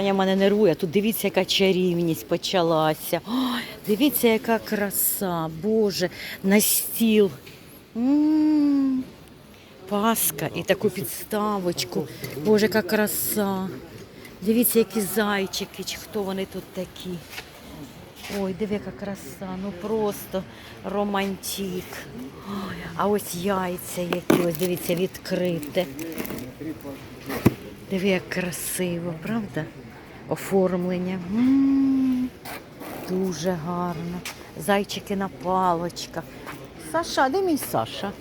Аня мене нервує. Тут дивіться, яка чарівність почалася. Ой, дивіться, яка краса. Боже, на стіл. М, Паска і таку підставочку. Боже, яка краса. Дивіться, які зайчики, чи хто вони тут такі. Ой, диви, яка краса, ну просто романтик. Ой, а ось яйця які, ось дивіться, відкрите. Диви, як красиво, правда? Оформлення. М, Дуже гарно. Зайчики на палочках. Саша, де мій Саша?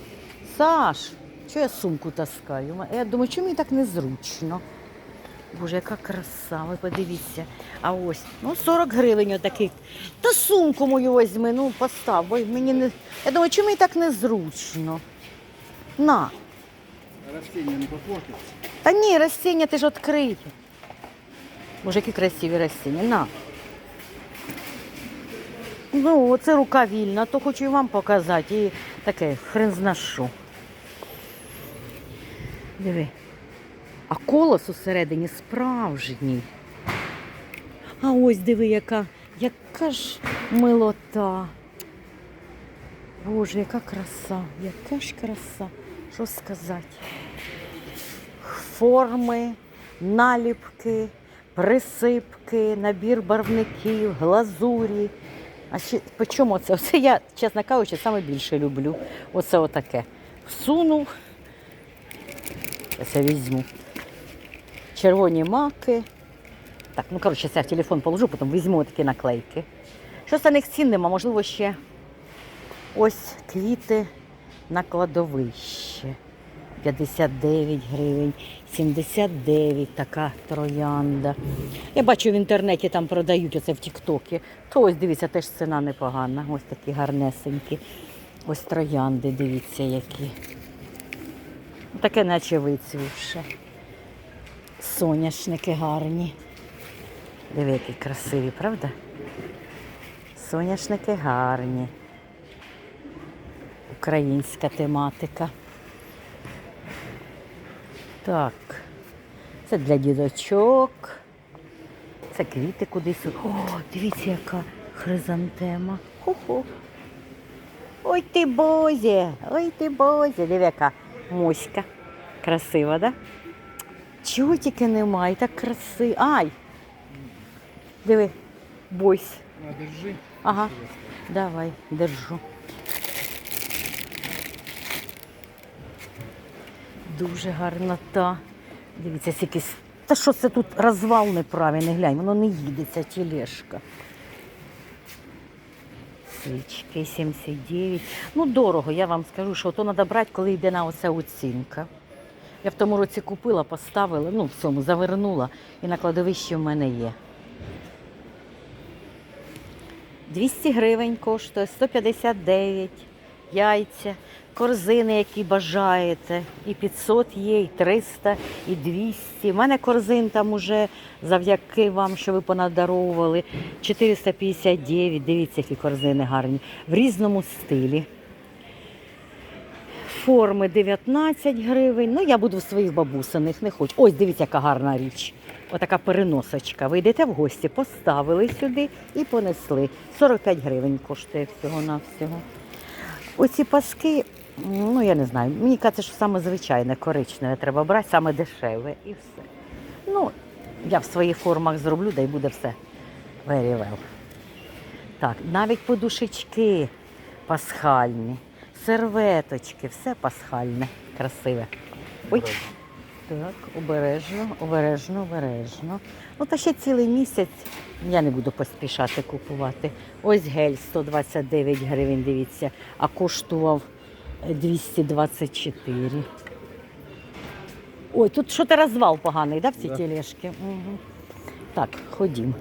Саш, що я сумку таскаю? Я думаю, чому мені так незручно? Боже, яка краса, ви подивіться. А ось, ну 40 гривень отакий. Та сумку мою візьми, ну постав, бо мені не. Я думаю, чому мені так незручно? На. Растения не попортятся. Та ні, растіння ти ж відкриє. Боже, які красиві растіння. На. Ну, оце рука вільна, то хочу і вам показати. І таке, хрен зна що. Диви. А колос усередині справжній. А ось диви, яка, яка ж милота. Боже, яка краса, яка ж краса. Що сказати? форми, наліпки, присипки, набір барвників, глазурі. А ще по чому це? Оце я, чесно кажучи, саме більше люблю. Оце отаке. Всунув. Це візьму. Червоні маки. Так, ну коротше, це я в телефон положу, потім візьму такі наклейки. Що за них цін нема, можливо, ще ось квіти на кладовище. 59 гривень, 79 така троянда. Я бачу в інтернеті там продають оце в Тіктокі. То ось дивіться, теж ціна непогана. Ось такі гарнесенькі. Ось троянди, дивіться, які. Таке наче вицвівше. Соняшники гарні. Диви, які красиві, правда? Соняшники гарні. Українська тематика. Так, це для дідочок. Це квіти кудись. О, дивіться, яка хризантема. Хо-хо. Ой ти бозі, ой ти бозі. Диви, яка моська. Красива, да? Чого тільки немає, так красиво. Ай! Диви, бойсь. На, держи. Ага, давай, держу. Дуже гарна та. Дивіться, скільки. Та що це тут розвал неправильний, глянь, воно не їде, ця тележка. Свічки 79. Ну, дорого, я вам скажу, що то треба брати, коли йде на оця оцінка. Я в тому році купила, поставила, ну, в цьому завернула, і на кладовищі в мене є. 200 гривень коштує, 159, яйця, корзини, які бажаєте. І 500 є, і 300, і 200. У мене корзин там уже завдяки вам, що ви понадаровували, 459. Дивіться, які корзини гарні. В різному стилі. Форми 19 гривень. Ну, я буду в своїх бабусиних, не хочу. Ось, дивіться, яка гарна річ. Отака переносочка. Ви йдете в гості, поставили сюди і понесли. 45 гривень коштує всього-навсього. Оці паски, ну я не знаю, мені кажеться, що саме звичайне коричневе треба брати, саме дешеве і все. Ну, я в своїх формах зроблю, да й буде все very well. Так, навіть подушечки пасхальні, серветочки, все пасхальне, красиве. Ой. Так, обережно, обережно, обережно. Ну, та ще цілий місяць я не буду поспішати купувати. Ось гель 129 гривень, дивіться, а коштував е, 224. Ой, тут що то розвал поганий, да, в цій Да. тележці? Угу. Так, ходім.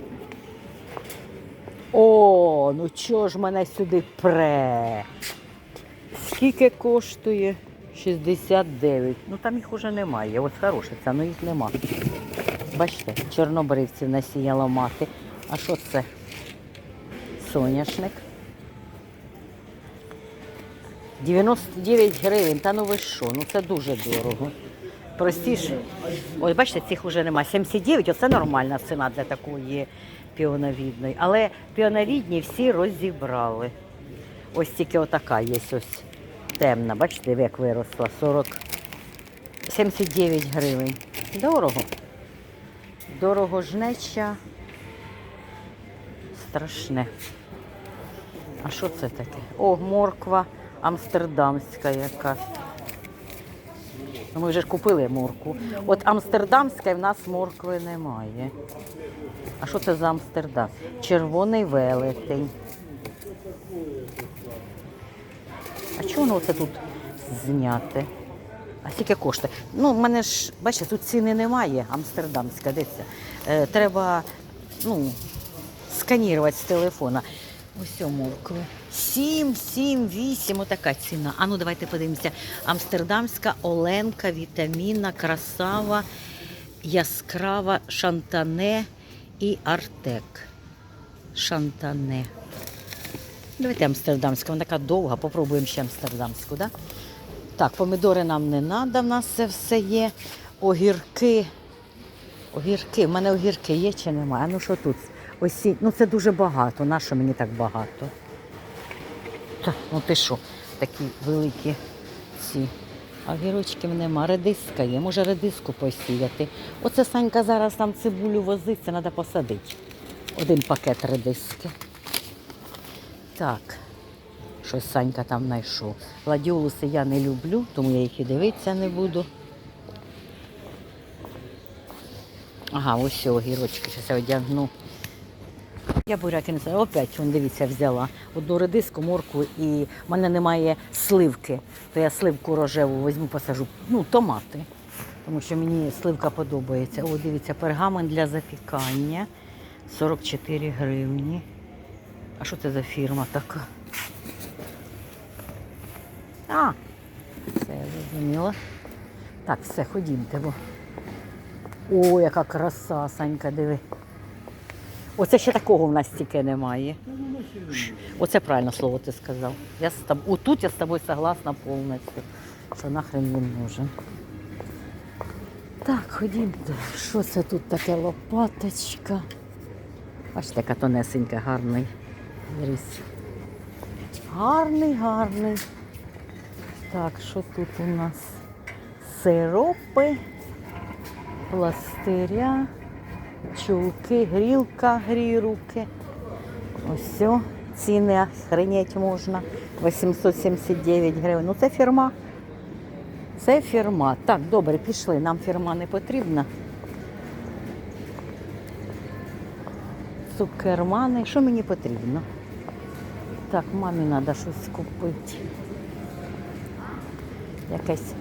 О, ну чого ж мене сюди пре? Скільки коштує? 69. Ну там їх уже немає. Ось хороша ця, але їх нема. Бачите, чорнобривців насіяла мати. А що це? Соняшник. 99 гривень. Та ну ви що? Ну це дуже дорого. простіше. Ось бачите, цих вже немає. 79, оце нормальна ціна для такої піоновідної. Але піоновідні всі розібрали. Ось тільки отака є ось темна. Бачите, як виросла. 40, 79 гривень. Дорого. Дорого жнеча. Страшне. А що це таке? О, морква амстердамська якась. Ми вже ж купили моркву. От амстердамська в нас моркви немає. А що це за Амстердам? Червоний велетень. Чого воно це тут зняте? А скільки коштує? Ну, в мене ж, бачите, тут ціни немає, амстердамська, де? Е, треба, ну, сканувати з телефона. Ось моркви. 7, 7, 8, отака ціна. А ну давайте подивимося. Амстердамська оленка, вітамінна, красава, яскрава, шантане і артек. Шантане. Давайте амстердамська, вона така довга, попробуємо ще амстердамську, да? Так, помідори нам не треба, в нас це все є. Огірки. Огірки, в мене огірки є чи немає? Ну що тут? Осі... Ну це дуже багато. Нащо мені так багато? Та, ну ти що, такі великі ці. А огірочків нема. Редиска є. Може редиску посіяти. Оце Санька зараз там цибулю возить, це треба посадити. Один пакет редиски. Так. Щось Санька там знайшов. Гладіолуси я не люблю, тому я їх і дивитися не буду. Ага, ось огірочки, зараз я одягну. Я буряки не знаю. Опять, вон, дивіться, взяла. Одну редиску, моркву і в мене немає сливки. То я сливку рожеву візьму, посажу. Ну, томати. Тому що мені сливка подобається. О, дивіться, пергамент для запікання. 44 гривні. А що це за фірма така? А, все, я зрозуміла. Так, все, ходімте. Бо. О, яка краса, Санька, диви. Оце ще такого в нас тільки немає. Оце правильне слово ти сказав. Я з тоб... Отут я з тобою согласна повністю. Що нахрен він нужен. Так, ходімте. Що це тут таке лопаточка? Бачите, яка тонесенька, гарний ріс. Гарний, гарний. Так, що тут у нас? Сиропи, пластиря, чулки, грілка, грій руки. Ось. Ціни охренеть можна. 879 гривень. Ну це фірма. Це фірма. Так, добре, пішли. Нам фірма не потрібна. Цукермани. Що мені потрібно? Так, мамі треба щось купити. Якесь